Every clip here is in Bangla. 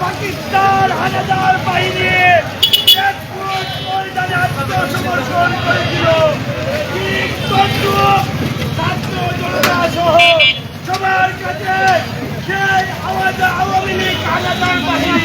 পাকিস্তান হানাদার বাহিনী আত্মসমর্পণ করেছিল ছাত্র জনতা সহ সবার কাছে সেই আওয়াজ আওয়ামী লীগ হানাদার বাহিনী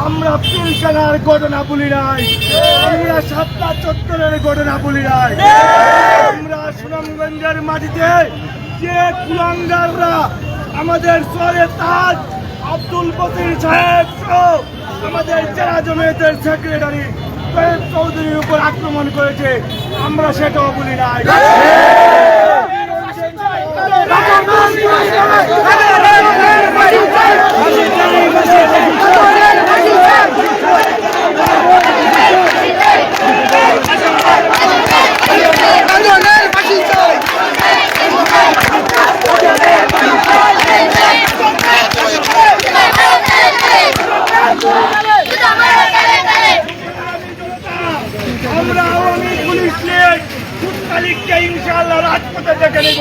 আমরা পিলখানার ঘটনা বলি নাই আমরা সাতটা চত্বরের ঘটনা বলি নাই আমরা সুনামগঞ্জের মাটিতে যে কুলাঙ্গাররা আমাদের শহরে তাজ আব্দুল বসির সাহেব সহ আমাদের জেলা জমিয়তের সেক্রেটারি তৈব চৌধুরীর উপর আক্রমণ করেছে আমরা সেটাও বলি নাই মুসলিম ইনশাআল্লাহ রাজপথে দেখে নেব।